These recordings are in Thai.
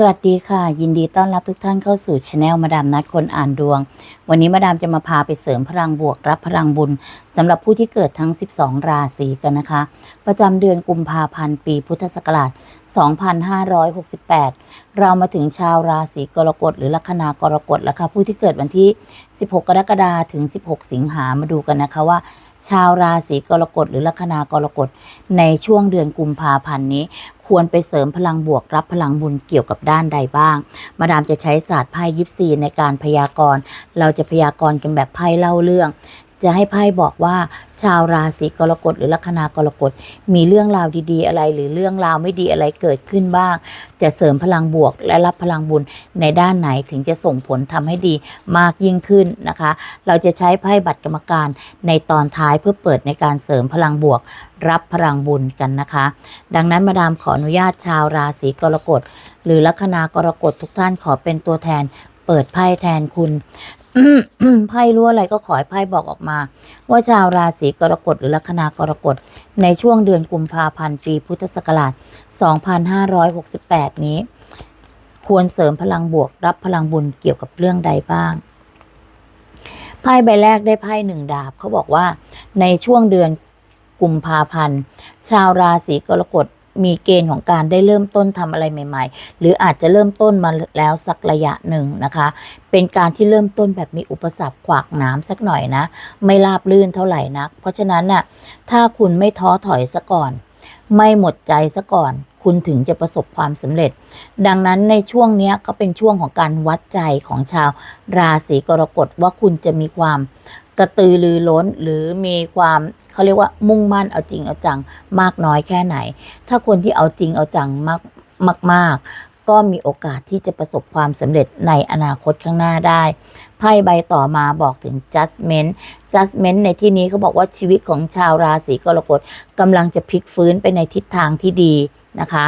สวัสดีค่ะ ยินดีต้อนรับทุกท่านเข้าสู่ช anel มาดามนัดคนอ่านดวง วันนี้มาดามจะมาพาไปเสริมพลังบวกรับพลังบุญสำหรับผู้ที่เกิดทั้ง 12 ราศีกันนะคะ ประจำเดือนกุมภาพันธ์ปีพุทธศักราช 2568 เรามาถึงชาวราศีกรกฎหรือลัคนากรกฎแล้วค่ะผู้ที่เกิดวันที่ 16 กรกฎาคมถึง 16 สิงหามาดูกันนะคะว่าชาวราศีกรกฎหรือลัคนากรกฎในช่วงเดือนกุมภาพันธ์นี้ ควรไปเสริมพลังบวกรับพลังบุญเกี่ยวกับด้านใดบ้าง มาดามจะใช้ศาสตร์ไพ่ยิปซีในการพยากรณ์ เราจะพยากรณ์กันแบบไพ่เล่าเรื่อง จะให้ไพ่บอกว่าชาวราศีกรกฎหรือลัคนากรกฎมีเรื่องราวดีๆ อะไร หรือเรื่องราวไม่ดีอะไรเกิดขึ้นบ้าง จะเสริมพลังบวกและรับพลังบุญในด้านไหนถึงจะส่งผลทำให้ดีมากยิ่งขึ้นนะคะ เราจะใช้ไพ่บัตรกรรมการในตอนท้ายเพื่อเปิดในการเสริมพลังบวก รับพลังบุญกันนะคะ ดังนั้นมาดามขออนุญาตชาวราศีกรกฎหรือลัคนากรกฎทุกท่านขอเป็นตัวแทนเปิดไพ่แทนคุณ ไพ่รู้อะไรก็ขอให้ไพ่บอกออกมา ว่าชาวราศีกรกฎหรือลัคนากรกฎในช่วงเดือนกุมภาพันธ์ปีพุทธศักราช 2568 นี้ ควรเสริมพลังบวกรับพลังบุญเกี่ยวกับเรื่องใดบ้างไพ่ใบแรกได้ไพ่หนึ่งดาบเขาบอกว่าในช่วงเดือนกุมภาพันธ์ชาวราศีกรกฎ มีเกณฑ์ของการได้เริ่มต้นทำอะไรใหม่ ๆ หรืออาจจะเริ่มต้นมาแล้วสักระยะหนึ่งนะคะ เป็นการที่เริ่มต้นแบบมีอุปสรรคขวากหน้ำสักหน่อยนะ ไม่ราบลื่นเท่าไหร่นัก เพราะฉะนั้นน่ะถ้าคุณไม่ท้อถอยซะก่อน ไม่หมดใจซะก่อนคุณถึงจะประสบความสำเร็จ ดังนั้นในช่วงนี้ก็เป็นช่วงของการวัดใจของชาวราศีกรกฎว่าคุณจะมีความกระตือรือร้นหรือมีความ เขาเรียกว่ามุ่งมั่นเอาจริงเอาจังมากน้อยแค่ไหน ถ้าคนที่เอาจริงเอาจังมากมากๆก็มีโอกาสที่จะประสบความสำเร็จในอนาคตข้างหน้าได้ ไพ่ใบต่อมาบอกถึง judgment judgment ในที่นี้เขาบอกว่าชีวิตของชาวราศีกรกฎกำลังจะพลิกฟื้นไปในทิศทางที่ดีนะคะ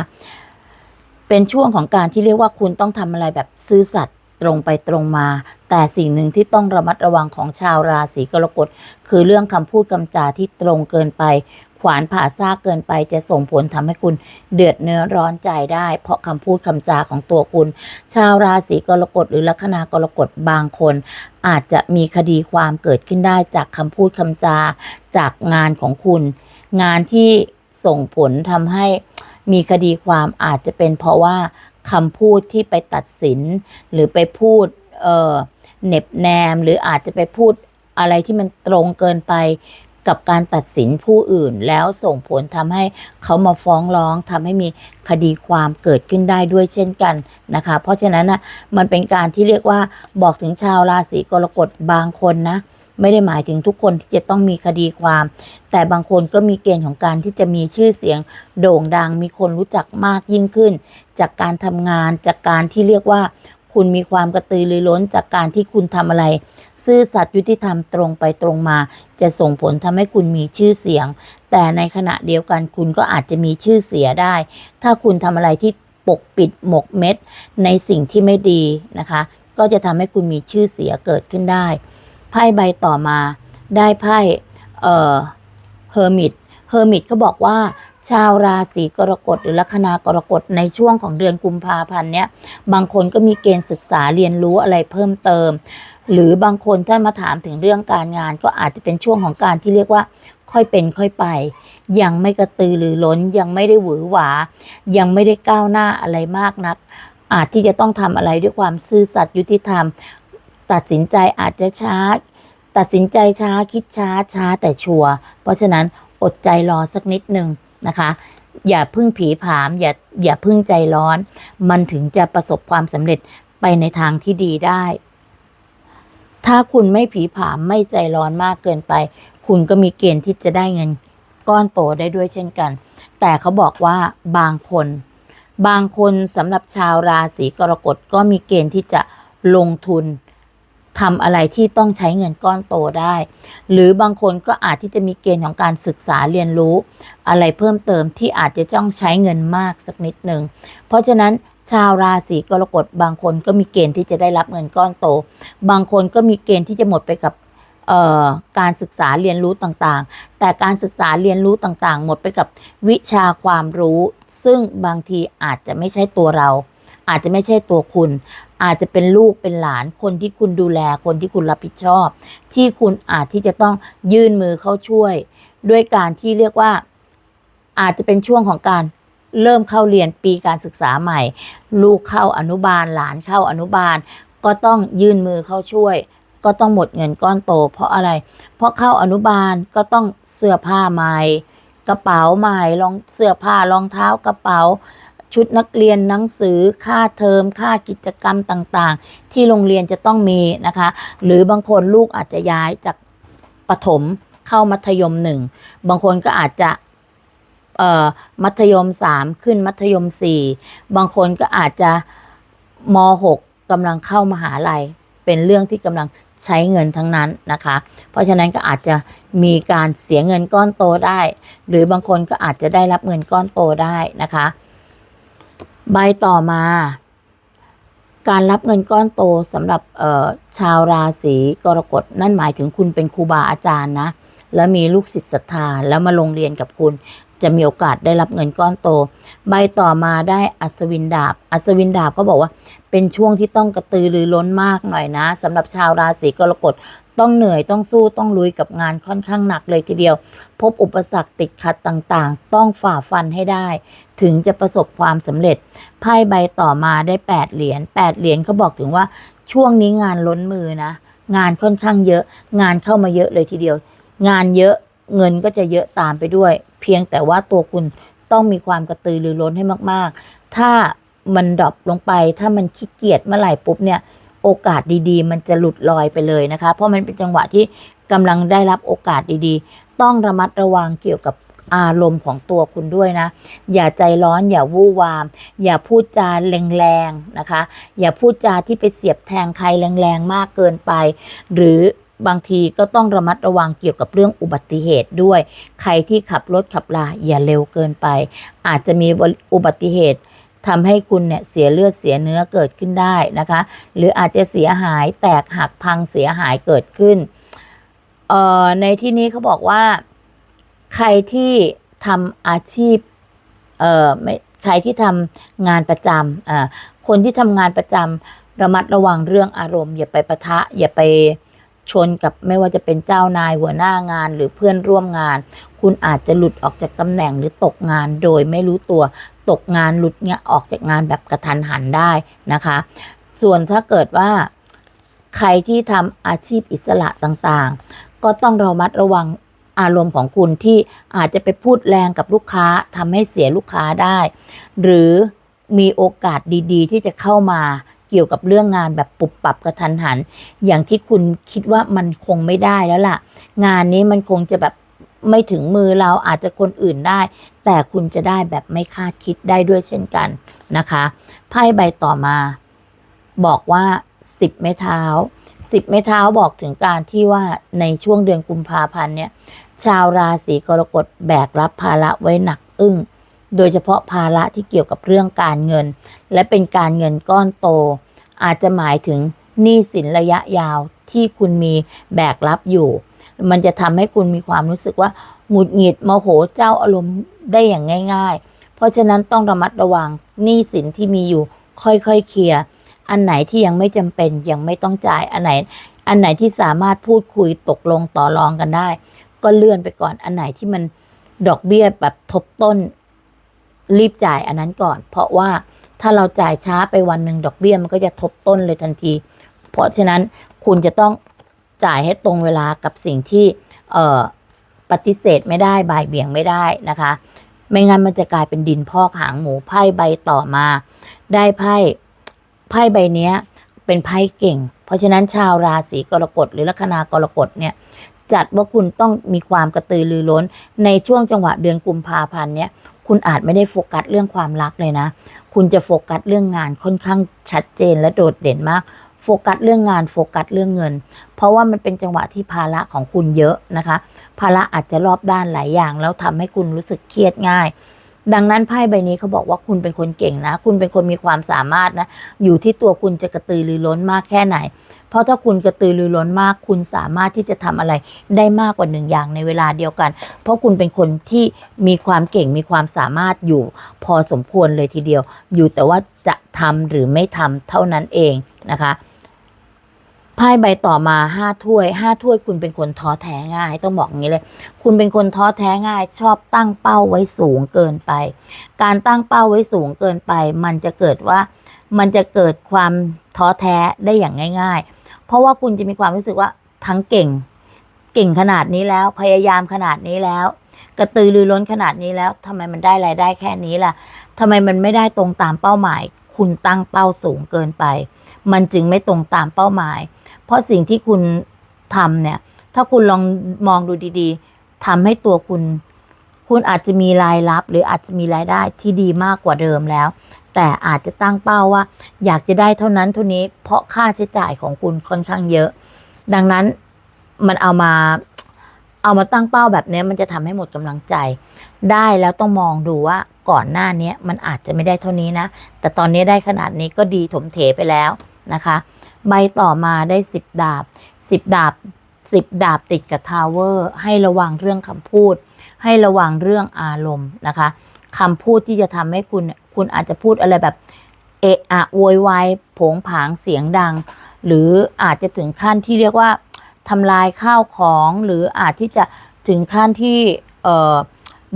เป็นช่วงของการที่เรียกว่าคุณต้องทำอะไรแบบซื่อสัตย์ ตรงไปตรงมา แต่สิ่งหนึ่งที่ต้องระมัดระวังของชาวราศีกรกฎคือเรื่องคำพูดคำจาที่ตรงเกินไป ขวานผ่าซากเกินไปจะส่งผลทำให้คุณเดือดเนื้อร้อนใจได้ เพราะคำพูดคำจาของตัวคุณ ชาวราศีกรกฎหรือลัคนากรกฎบางคน อาจจะมีคดีความเกิดขึ้นได้จากคำพูดคำจา จากงานของคุณ งานที่ส่งผลทำให้มีคดีความอาจจะเป็นเพราะว่า คำพูดที่ไปตัดสิน หรือไปพูดเเน็บแนม หรืออาจจะไปพูดอะไรที่มันตรงเกินไปกับการตัดสินผู้อื่นแล้วส่งผลทำให้เขามาฟ้องร้องทำให้มีคดีความเกิดขึ้นได้ด้วยเช่นกันนะคะ เพราะฉะนั้นนะมันเป็นการที่เรียกว่าบอกถึงชาวราศีกรกฎบางคนนะ ไม่ได้หมายถึงทุกคนที่จะต้องมีคดีความ แต่บางคนก็มีเกณฑ์ของการที่จะมีชื่อเสียงโด่งดัง มีคนรู้จักมากยิ่งขึ้น จากการทำงาน จากการที่เรียกว่า คุณมีความกระตือรือร้นจากการที่คุณทำอะไร ซื่อสัตย์ยุติธรรมตรงไปตรงมา จะส่งผลทำให้คุณมีชื่อเสียง แต่ในขณะเดียวกันคุณก็อาจจะมีชื่อเสียได้ ถ้าคุณทำอะไรที่ปกปิดหมกเม็ดในสิ่งที่ไม่ดีนะคะ ก็จะทำให้คุณมีชื่อเสียเกิดขึ้นได้ ไพ่ใบต่อมา ได้ไพ่เอ่อเฮอร์มิตเฮอร์มิตก็บอกว่าชาวราศีกรกฎหรือลัคนากรกฎในช่วงของเดือนกุมภาพันธ์เนี้ยบางคนก็มีเกณฑ์ศึกษาเรียนรู้อะไรเพิ่มเติม หรือบางคนท่านมาถามถึงเรื่องการงานก็อาจจะเป็นช่วงของการที่เรียกว่า ค่อยเป็นค่อยไป ยังไม่กระตือรือร้นยังไม่ได้หวือหวา ยังไม่ได้ก้าวหน้าอะไรมากนัก อาจที่จะต้องทำอะไรด้วยความซื่อสัตย์ยุติธรรม ตัดสินใจอาจจะช้า ตัดสินใจช้าคิดช้าช้าแต่ชัวร์เพราะฉะนั้นอดใจรอสักนิดหนึ่งนะคะ อย่าพึ่งผีผาม อย่าอย่าพึ่งใจร้อน มันถึงจะประสบความสำเร็จไปในทางที่ดีได้ ถ้าคุณไม่ผีผามไม่ใจร้อนมากเกินไป คุณก็มีเกณฑ์ที่จะได้เงินก้อนโตได้ด้วยเช่นกัน แต่เขาบอกว่าบางคน บางคนสำหรับชาวราศีกรกฎก็มีเกณฑ์ที่จะลงทุน ทำอะไรที่ต้องใช้เงินก้อนโตได้ หรือบางคนก็อาจที่จะมีเกณฑ์ของการศึกษาเรียนรู้ อะไรเพิ่มเติมที่อาจจะต้องใช้เงินมากสักนิดหนึ่ง เพราะฉะนั้นชาวราศีกรกฎบางคนก็มีเกณฑ์ที่จะได้รับเงินก้อนโต บางคนก็มีเกณฑ์ที่จะหมดไปกับการศึกษาเรียนรู้ต่างๆ แต่การศึกษาเรียนรู้ต่างๆ หมดไปกับวิชาความรู้ ซึ่งบางทีอาจจะไม่ใช่ตัวเรา อาจจะไม่ใช่ตัวคุณ อาจจะเป็นลูกเป็นหลานคนที่คุณดูแลคนที่คุณรับผิดชอบ ที่คุณอาจที่จะต้องยื่นมือเข้าช่วย ด้วยการที่เรียกว่าอาจจะเป็นช่วงของการเริ่มเข้าเรียนปีการศึกษาใหม่ ลูกเข้าอนุบาลหลานเข้าอนุบาล ก็ต้องยื่นมือเข้าช่วย ก็ต้องหมดเงินก้อนโต เพราะอะไร เพราะเข้าอนุบาลก็ต้องเสื้อผ้าใหม่ กระเป๋าใหม่รองเสื้อผ้ารองเท้ากระเป๋า ชุดนักเรียนหนังสือ ค่าเทอม ค่ากิจกรรมต่างๆ ที่โรงเรียนจะต้องมีนะคะ หรือบางคนลูกอาจจะย้ายจากประถมเข้ามัธยมหนึ่ง บางคนก็อาจจะเอ่อมัธยมสามขึ้นมัธยมสี่บางคนก็อาจจะมหกกำลังเข้ามหาลัย เป็นเรื่องที่กำลังใช้เงินทั้งนั้นนะคะ เพราะฉะนั้นก็อาจจะมีการเสียเงินก้อนโตได้ หรือบางคนก็อาจจะได้รับเงินก้อนโตได้นะคะ ใบต่อมา การรับเงินก้อนโตสำหรับชาวราศีกรกฎนั่นหมายถึงคุณเป็นครูบาอาจารย์นะ แล้วมีลูกศิษย์ศรัทธาแล้วมาลงเรียนกับคุณ จะมีโอกาสได้รับเงินก้อนโต ใบต่อมาได้อัศวินดาบ อัศวินดาบเขาบอกว่า เป็นช่วงที่ต้องกระตือรือร้นมากหน่อยนะสำหรับชาวราศีกรกฎ ต้องเหนื่อยต้องสู้ต้องลุยกับงานค่อนข้างหนักเลยทีเดียว พบอุปสรรคติดขัดต่างๆ ต้องฝ่าฟันให้ได้ ถึงจะประสบความสำเร็จไพ่ใบต่อมาได้ 8 เหรียญ8เหรียญเขาบอกถึงว่าช่วงนี้งานล้นมือนะ งานค่อนข้างเยอะ งานเข้ามาเยอะเลยทีเดียว งานเยอะเงินก็จะเยอะตามไปด้วย เพียงแต่ว่าตัวคุณต้องมีความกระตือรือร้นให้มาก ๆ ถ้ามันดรอปลงไปถ้ามันขี้เกียจเมื่อไหร่ปุ๊บเนี่ย โอกาสดีๆ มันจะหลุดลอยไปเลยนะคะ เพราะมันเป็นจังหวะที่กำลังได้รับโอกาสดีๆ ต้องระมัดระวังเกี่ยวกับอารมณ์ของตัวคุณด้วยนะ อย่าใจร้อนอย่าวู่วาม อย่าพูดจาแรงๆนะคะ อย่าพูดจาที่ไปเสียบแทงใครแรงๆมากเกินไป หรือบางทีก็ต้องระมัดระวังเกี่ยวกับเรื่องอุบัติเหตุด้วย ใครที่ขับรถขับลาอย่าเร็วเกินไป อาจจะมีอุบัติเหตุ ทำให้คุณเนี่ยเสียเลือดเสียเนื้อเกิดขึ้นได้นะคะ หรืออาจจะเสียหายแตกหักพังเสียหายเกิดขึ้นเอ่อในที่นี้เขาบอกว่า ใครที่ทำอาชีพเอ่อไม่ใครที่ทำงานประจำอ่อคนที่ทำงานประจำระมัดระวังเรื่องอารมณ์ อย่าไปปะทะ อย่าไปชนกับไม่ว่าจะเป็นเจ้านายหัวหน้างานหรือเพื่อนร่วมงาน คุณอาจจะหลุดออกจากตำแหน่งหรือตกงานโดยไม่รู้ตัว ตกงานหลุดเนี่ยออกจากงานแบบกระทันหันได้นะคะ ส่วนถ้าเกิดว่าใครที่ทำอาชีพอิสระต่างๆ ก็ต้องระมัดระวังอารมณ์ของคุณที่อาจจะไปพูดแรงกับลูกค้าทำให้เสียลูกค้าได้ หรือมีโอกาสดีๆ ที่จะเข้ามาเกี่ยวกับเรื่องงานแบบปุบปับกระทันหัน อย่างที่คุณคิดว่ามันคงไม่ได้แล้วล่ะ งานนี้มันคงจะแบบ ไม่ถึงมือเราอาจจะคนอื่นได้ แต่คุณจะได้แบบไม่คาดคิดได้ด้วยเช่นกันนะคะไพ่ใบต่อมา บอกว่าสิบไม้เท้าสิบไม้เท้าบอกถึงการที่ว่าในช่วงเดือนกุมภาพันธ์เนี่ย ชาวราศีกรกฎแบกรับภาระไว้หนักอึ้ง โดยเฉพาะภาระที่เกี่ยวกับเรื่องการเงิน และเป็นการเงินก้อนโต อาจจะหมายถึงหนี้สินระยะยาวที่คุณมีแบกรับอยู่ มันจะทำให้คุณมีความรู้สึกว่าหงุดหงิดโมโหเจ้าอารมณ์ได้อย่างง่าย ๆ เพราะฉะนั้นต้องระมัดระวังหนี้สินที่มีอยู่ค่อยๆเคลียร์อันไหนที่ยังไม่จำเป็นยังไม่ต้องจ่ายอันไหน อันไหนที่สามารถพูดคุยตกลงต่อรองกันได้ ก็เลื่อนไปก่อนอันไหนที่มันดอกเบี้ยแบบทบต้น รีบจ่ายอันนั้นก่อน เพราะว่าถ้าเราจ่ายช้าไปวันหนึ่งดอกเบี้ยมันก็จะทบต้นเลยทันที เพราะฉะนั้นคุณจะต้อง จ่ายให้ตรงเวลากับสิ่งที่เปฏิเสธไม่ได้บ่ายเบี่ยงไม่ได้นะคะ ไม่งั้นมันจะกลายเป็นดินพอกหางหมูไพ่ใบต่อมา ได้ไพ่ไพ่ใบนี้เป็นไพ่เก่ง เพราะฉะนั้นชาวราศีกรกฎหรือลัคนากรกฎเนี่ยจัดว่าคุณต้องมีความกระตือรือร้น ในช่วงจังหวะเดือนกุมภาพันธ์เนี่ยคุณอาจไม่ได้โฟกัสเรื่องความรักเลยนะ คุณจะโฟกัสเรื่องงานค่อนข้างชัดเจนและโดดเด่นมาก โฟกัสเรื่องงานโฟกัสเรื่องเงิน เพราะว่ามันเป็นจังหวะที่ภาระของคุณเยอะนะคะ ภาระอาจจะรอบด้านหลายอย่าง แล้วทำให้คุณรู้สึกเครียดง่าย ดังนั้นไพ่ใบนี้เขาบอกว่าคุณเป็นคนเก่งนะ คุณเป็นคนมีความสามารถนะ อยู่ที่ตัวคุณจะกระตือรือร้นมากแค่ไหน เพราะถ้าคุณกระตือรือร้นมาก คุณสามารถที่จะทำอะไรได้มากกว่าหนึ่งอย่างในเวลาเดียวกัน เพราะคุณเป็นคนที่มีความเก่งมีความสามารถอยู่ พอสมควรเลยทีเดียว อยู่แต่ว่าจะทำหรือไม่ทำเท่านั้นเองนะคะ ไพ่ใบต่อมาห้าถ้วยห้าถ้วยคุณเป็นคนท้อแท้ง่าย ต้องบอกอย่างนี้เลย คุณเป็นคนท้อแท้ง่าย ชอบตั้งเป้าไว้สูงเกินไป การตั้งเป้าไว้สูงเกินไป มันจะเกิดว่ามันจะเกิดความท้อแท้ได้อย่างง่าย ๆ เพราะว่าคุณจะมีความรู้สึกว่าทั้งเก่ง เก่งขนาดนี้แล้วพยายามขนาดนี้แล้ว กระตือรือร้นขนาดนี้แล้วทำไมมันได้รายได้แค่นี้ล่ะทำไมมันไม่ได้ตรงตามเป้าหมาย คุณตั้งเป้าสูงเกินไป มันจึงไม่ตรงตามเป้าหมาย เพราะสิ่งที่คุณทำเนี่ย ถ้าคุณลองมองดูดีๆทำให้ตัวคุณ คุณอาจจะมีรายรับ หรืออาจจะมีรายได้ที่ดีมากกว่าเดิมแล้ว แต่อาจจะตั้งเป้าว่า อยากจะได้เท่านั้นเท่านี้ เพราะค่าใช้จ่ายของคุณค่อนข้างเยอะ ดังนั้นมันเอามาเอามาตั้งเป้าแบบนี้มันจะทำให้หมดกำลังใจ ได้แล้วต้องมองดูว่าก่อนหน้านี้มันอาจจะไม่ได้เท่านี้นะ แต่ตอนนี้ได้ขนาดนี้ก็ดีถมเถไปแล้วนะคะ ใบต่อมาได้สิบดาบสิบดาบสิบดาบติดกับทาวเวอร์ให้ระวังเรื่องคำพูด ให้ระวังเรื่องอารมณ์นะคะคำพูดที่จะทำให้คุณคุณอาจจะพูดอะไรแบบเอะอะโวยวายผงผางเสียงดัง หรืออาจจะถึงขั้นที่เรียกว่าทำลายข้าวของหรืออาจที่จะถึงขั้นที่เอ่อ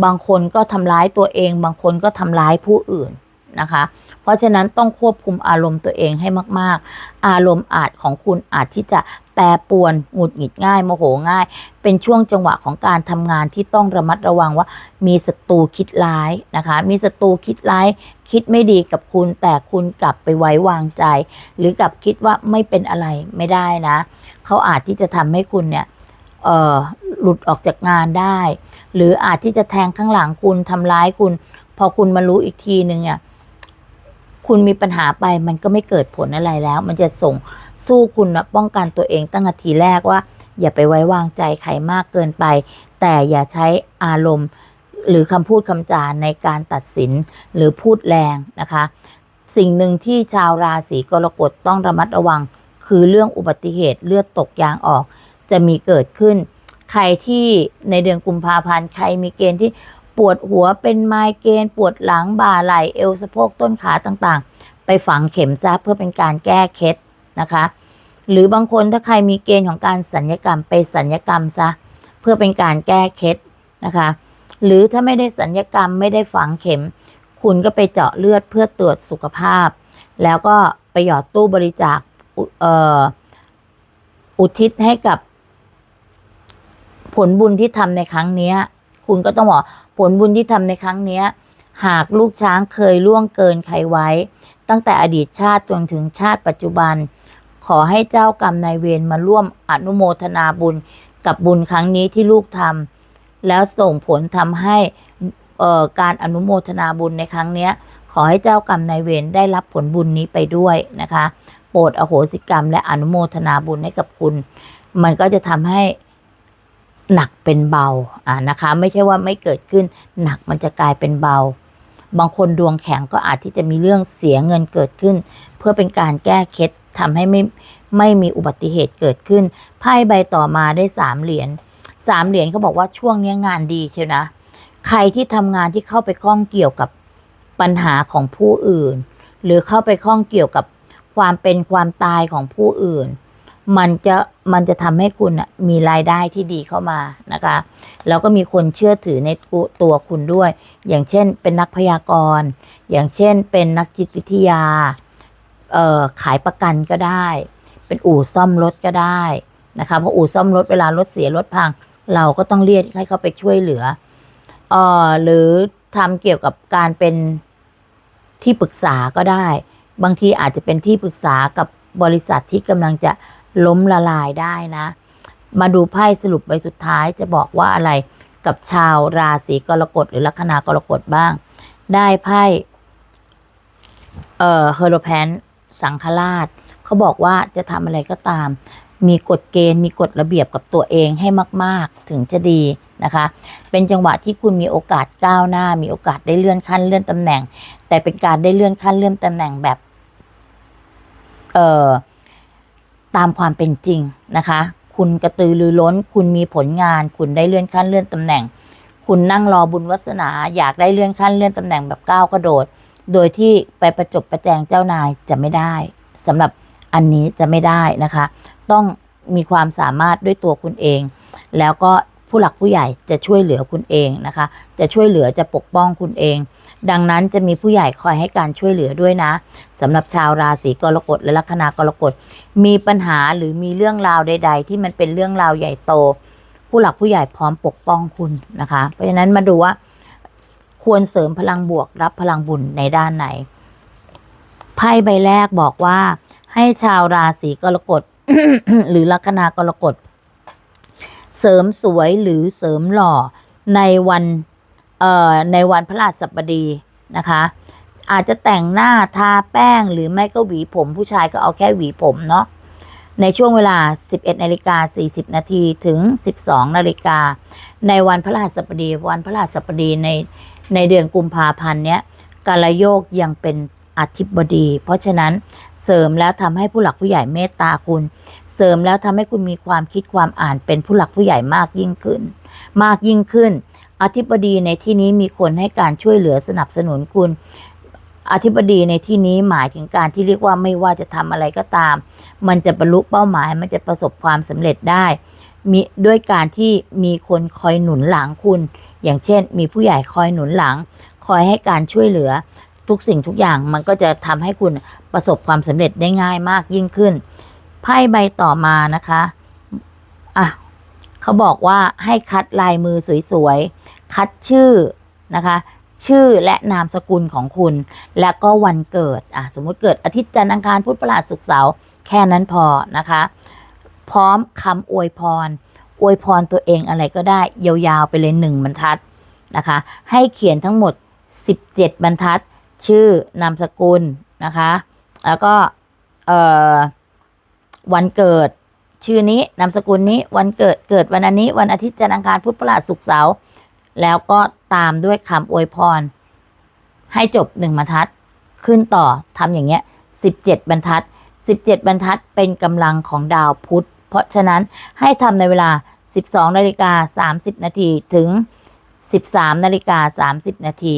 บางคนก็ทำร้ายตัวเอง บางคนก็ทำร้ายผู้อื่นนะคะ เพราะฉะนั้นต้องควบคุมอารมณ์ตัวเองให้มาก ๆ อารมณ์อาจของคุณอาจที่จะแปรปวนหงุดหงิดง่ายโมโหง่าย เป็นช่วงจังหวะของการทำงานที่ต้องระมัดระวังว่า มีศัตรูคิดร้ายนะคะ มีศัตรูคิดร้าย คิดไม่ดีกับคุณ แต่คุณกลับไปไว้วางใจ หรือกลับคิดว่าไม่เป็นอะไรไม่ได้นะ เขาอาจที่จะทำให้คุณเนี่ยเอ่อหลุดออกจากงานได้ หรืออาจที่จะแทงข้างหลังคุณทำร้ายคุณ พอคุณมารู้อีกทีหนึ่งเนี่ย คุณมีปัญหาไปมันก็ไม่เกิดผลอะไรแล้ว มันจะส่งสู้คุณนะป้องกันตัวเองตั้งแต่ทีแรกว่า อย่าไปไว้วางใจใครมากเกินไป แต่อย่าใช้อารมณ์ หรือคำพูดคำจาในการตัดสินหรือพูดแรงนะคะ สิ่งหนึ่งที่ชาวราศีกรกฎต้องระมัดระวัง คือเรื่องอุบัติเหตุเลือดตกยางออก จะมีเกิดขึ้น ใครที่ในเดือนกุมภาพันธ์ใครมีเกณฑ์ที่ ปวดหัวเป็นไมเกรนปวดหลังบ่าไหล่เอวสะโพกต้นขาต่างๆ ไปฝังเข็มซะเพื่อเป็นการแก้เคล็ดนะคะ หรือบางคนถ้าใครมีเกณฑ์ของการสัญญกรรมไปสัญญกรรมซะเพื่อเป็นการแก้เคล็ดนะคะ หรือถ้าไม่ได้สัญญกรรมไม่ได้ฝังเข็ม คุณก็ไปเจาะเลือดเพื่อตรวจสุขภาพ แล้วก็ไปหยอดตู้บริจาคอุเอ่ออุทิศให้กับผลบุญที่ทำในครั้งนี้คุณก็ต้องบอก ผลบุญที่ทำในครั้งเนี้ยหากลูกช้างเคยล่วงเกินใครไว้ ตั้งแต่อดีตชาติจนถึงชาติปัจจุบัน ขอให้เจ้ากรรมนายเวรมาร่วมอนุโมทนาบุญกับบุญครั้งนี้ที่ลูกทำแล้วส่งผลทำให้เอ่อการอนุโมทนาบุญในครั้งเนี้ยขอให้เจ้ากรรมนายเวรได้รับผลบุญนี้ไปด้วยนะคะ โปรดอโหสิกรรมและอนุโมทนาบุญให้กับคุณ มันก็จะทำให้ หนักเป็นเบาอ่านะคะ ไม่ใช่ว่าไม่เกิดขึ้น หนักมันจะกลายเป็นเบา บางคนดวงแข็งก็อาจที่จะมีเรื่องเสียเงินเกิดขึ้น เพื่อเป็นการแก้เคล็ดทำให้ไม่ไม่มีอุบัติเหตุเกิดขึ้นไพ่ใบต่อมาได้สามเหรียญสามเหรียญเขาบอกว่าช่วงนี้งานดีเชียวนะ ใครที่ทำงานที่เข้าไปข้องเกี่ยวกับปัญหาของผู้อื่น หรือเข้าไปข้องเกี่ยวกับความเป็นความตายของผู้อื่น มันจะมันจะทำให้คุณน่ะมีรายได้ที่ดีเข้ามานะคะ แล้วก็มีคนเชื่อถือในตัวตัวคุณด้วย อย่างเช่น เป็นนักพยากรณ์ อย่างเช่น เป็นนักจิตวิทยาเอ่อขายประกันก็ได้ เป็นอู่ซ่อมรถก็ได้นะคะเพราะอู่ซ่อมรถเวลารถเสียรถพัง เราก็ต้องเรียกให้เขาไปช่วยเหลือเอ่อหรือทำเกี่ยวกับการเป็นที่ปรึกษาก็ได้ บางทีอาจจะเป็นที่ปรึกษากับบริษัทที่กำลังจะ ล้มละลายได้นะ มาดูไพ่สรุปใบสุดท้ายจะบอกว่าอะไรกับชาวราศีกรกฎหรือลัคนากรกฎบ้าง ได้ไพ่เอ่อเฮโรแพนสังฆราชเขาบอกว่าจะทำอะไรก็ตาม มีกฎเกณฑ์มีกฎระเบียบกับตัวเองให้มาก ๆ ถึงจะดีนะคะ เป็นจังหวะที่คุณมีโอกาสก้าวหน้า มีโอกาสได้เลื่อนขั้นเลื่อนตำแหน่ง แต่เป็นการได้เลื่อนขั้นเลื่อนตำแหน่งแบบ เอ่อ ตามความเป็นจริงนะคะ คุณกระตือรือร้น คุณมีผลงาน คุณได้เลื่อนขั้นเลื่อนตำแหน่ง คุณนั่งรอบุญวัสนา อยากได้เลื่อนขั้นเลื่อนตำแหน่งแบบก้าวกระโดด โดยที่ไปประจบประแจงเจ้านายจะไม่ได้สำหรับอันนี้จะไม่ได้นะคะ ต้องมีความสามารถด้วยตัวคุณเอง แล้วก็ ผู้หลักผู้ใหญ่จะช่วยเหลือคุณเองนะคะ จะช่วยเหลือจะปกป้องคุณเอง ดังนั้นจะมีผู้ใหญ่คอยให้การช่วยเหลือด้วยนะสำหรับชาวราศีกรกฎและลัคนากรกฎมีปัญหาหรือมีเรื่องราวใด ๆ ที่มันเป็นเรื่องราวใหญ่โต ผู้หลักผู้ใหญ่พร้อมปกป้องคุณนะคะ เพราะฉะนั้นมาดูว่าควรเสริมพลังบวกรับพลังบุญในด้านไหนไพ่ใบแรกบอกว่า ให้ชาวราศีกรกฎหรือลัคนากรกฎ เสริมสวยหรือเสริมหล่อในวันเอ่อในวันพระราชบดีนะคะ อาจจะแต่งหน้าทาแป้งหรือไม่ก็หวีผม ผู้ชายก็เอาแค่หวีผมเนาะในช่วงเวลา 11นาฬิกา40นาทีถึง 12นาฬิกาในวันพระราชบดี วันพระราชบดีในในเดือนกุมภาพันธ์เนี้ยกาลโยกยังเป็น อธิบดี เพราะฉะนั้นเสริมแล้วทำให้ผู้หลักผู้ใหญ่เมตตาคุณ เสริมแล้วทำให้คุณมีความคิดความอ่านเป็นผู้หลักผู้ใหญ่มากยิ่งขึ้น มากยิ่งขึ้น อธิบดีในที่นี้มีคนให้การช่วยเหลือสนับสนุนคุณ อธิบดีในที่นี้หมายถึงการที่เรียกว่าไม่ว่าจะทำอะไรก็ตาม มันจะบรรลุเป้าหมาย มันจะประสบความสำเร็จได้มีด้วยการที่มีคนคอยหนุนหลังคุณ อย่างเช่น มีผู้ใหญ่คอยหนุนหลัง คอยให้การช่วยเหลือ ทุกสิ่งทุกอย่างมันก็จะทำให้คุณประสบความสำเร็จได้ง่ายมากยิ่งขึ้น ไพ่ใบต่อมานะคะอะเขาบอกว่าให้คัดลายมือสวยๆ คัดชื่อนะคะ ชื่อและนามสกุลของคุณ และก็วันเกิดอะสมมุติเกิดอาทิตย์จันทร์อังคารพุธพฤหัสศุกร์เสาร์แค่นั้นพอนะคะ พร้อมคำอวยพร อวยพรตัวเองอะไรก็ได้ยาวๆไปเลยหนึ่งบรรทัดนะคะ ให้เขียนทั้งหมด 17 บรรทัด ชื่อนามสกุลนะคะ แล้วก็เอ่อวันเกิดชื่อนี้นามสกุลนี้วันเกิดเกิดวันอันนี้ วันอาทิตย์จันทร์อังคารพุธพฤหัสศุกร์เสาร์แล้วก็ตามด้วยคำอวยพร ให้จบหนึ่งบรรทัดขึ้นต่อทำอย่างเงี้ยสิบเจ็ดบรรทัดสิบเจ็ดบรรทัดเป็นกำลังของดาวพุธ เพราะฉะนั้นให้ทำในเวลา12นาฬิกา30นาทีถึง13นาฬิกา30 นาที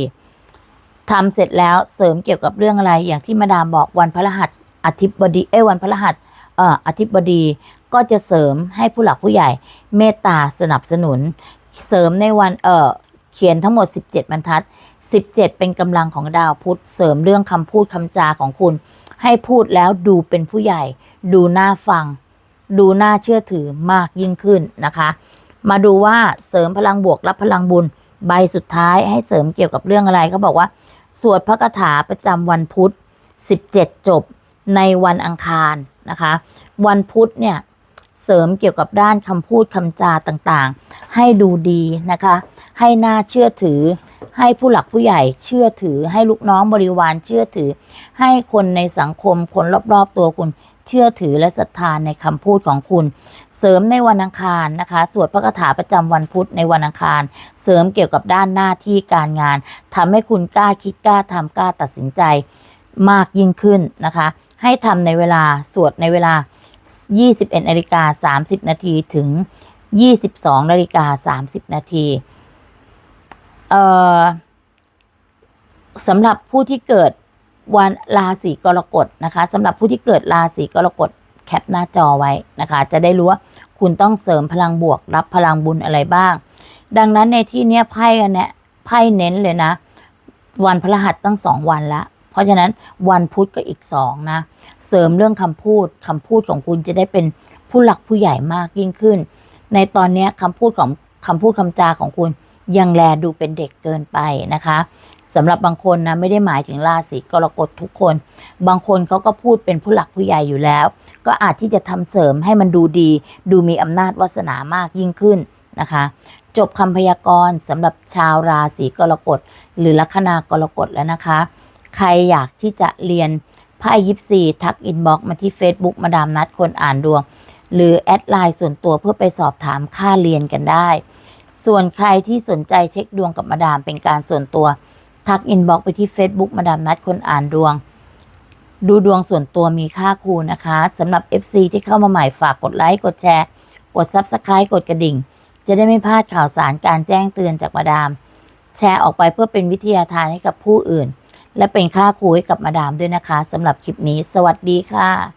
ทำเสร็จแล้วเสริมเกี่ยวกับเรื่องอะไร อย่างที่มาดามบอกวันพฤหัสอาทิตย์บดีเอ้วันพฤหัสเอ่ออาทิตย์บดีก็จะเสริมให้ผู้หลักผู้ใหญ่เมตตาสนับสนุน เสริมในวันเอ่อเขียนทั้งหมด 17 บรรทัด 17 เป็นกำลังของดาวพุธเสริมเรื่องคำพูดคำจาของคุณ ให้พูดแล้วดูเป็นผู้ใหญ่ ดูน่าฟัง ดูน่าเชื่อถือมากยิ่งขึ้นนะคะ มาดูว่าเสริมพลังบวกรับพลังบุญใบสุดท้ายให้เสริมเกี่ยวกับเรื่องอะไรเขาบอกว่า สวดพระคาถาประจำวันพุธ 17 จบในวันอังคารนะคะ วันพุธเนี่ยเสริมเกี่ยวกับด้านคำพูดคำจาต่างๆ ให้ดูดีนะคะ ให้น่าเชื่อถือ ให้ผู้หลักผู้ใหญ่เชื่อถือ ให้ลูกน้องบริวารเชื่อถือ ให้คนในสังคมคนรอบๆตัวคุณ เชื่อถือและศรัทธานในคำพูดของคุณ เสริมในวันอังคารนะคะ สวดพระคาถาประจำวันพุธในวันอังคาร เสริมเกี่ยวกับด้านหน้าที่การงานทำให้คุณกล้าคิดกล้าทำกล้าตัดสินใจมากยิ่งขึ้นนะคะ ให้ทำในเวลาสวดในเวลา 21นาฬิกา30 นาทีถึง 22นาฬิกา30 นาทีเอ่อสำหรับผู้ที่เกิด วันราศีกรกฎนะคะสำหรับผู้ที่เกิดราศีกรกฎแคปหน้าจอไว้นะคะ จะได้รู้ว่าคุณต้องเสริมพลังบวกรับพลังบุญอะไรบ้าง ดังนั้นในที่เนี้ยไพ่กันเนี่ยไพ่เน้นเลยนะ วันพฤหัสตั้งสองวันละ เพราะฉะนั้นวันพุธก็อีกสองนะ เสริมเรื่องคำพูดคำพูดของคุณจะได้เป็นผู้หลักผู้ใหญ่มากยิ่งขึ้น ในตอนนี้คำพูดของคำพูดคำจาของคุณยังแลดูเป็นเด็กเกินไปนะคะ สำหรับบางคนนะไม่ได้หมายถึงราศีกรกฎทุกคน บางคนเขาก็พูดเป็นผู้หลักผู้ใหญ่อยู่แล้ว ก็อาจที่จะทำเสริมให้มันดูดี ดูมีอำนาจวาสนามากยิ่งขึ้นนะคะ จบคำพยากรณ์สำหรับชาวราศีกรกฎหรือลัคนากรกฎแล้วนะคะ ใครอยากที่จะเรียนไพ่ยิปซีทักอินบ็อกมาที่ Facebook มาดามนัดคนอ่านดวง หรือแอดไลน์ส่วนตัวเพื่อไปสอบถามค่าเรียนกันได้ ส่วนใครที่สนใจเช็คดวงกับมาดามเป็นการส่วนตัว ทักอินบ็อกไปที่ Facebook มาดามนัดคนอ่านดวง ดูดวงส่วนตัวมีค่าครูนะคะสำหรับ FC ที่เข้ามาใหม่ฝากกดไลค์กดแชร์ กด Subscribe กดกระดิ่ง จะได้ไม่พลาดข่าวสารการแจ้งเตือนจากมาดาม แชร์ออกไปเพื่อเป็นวิทยาทานให้กับผู้อื่น และเป็นค่าครูให้กับมาดามด้วยนะคะสำหรับคลิปนี้ สวัสดีค่ะ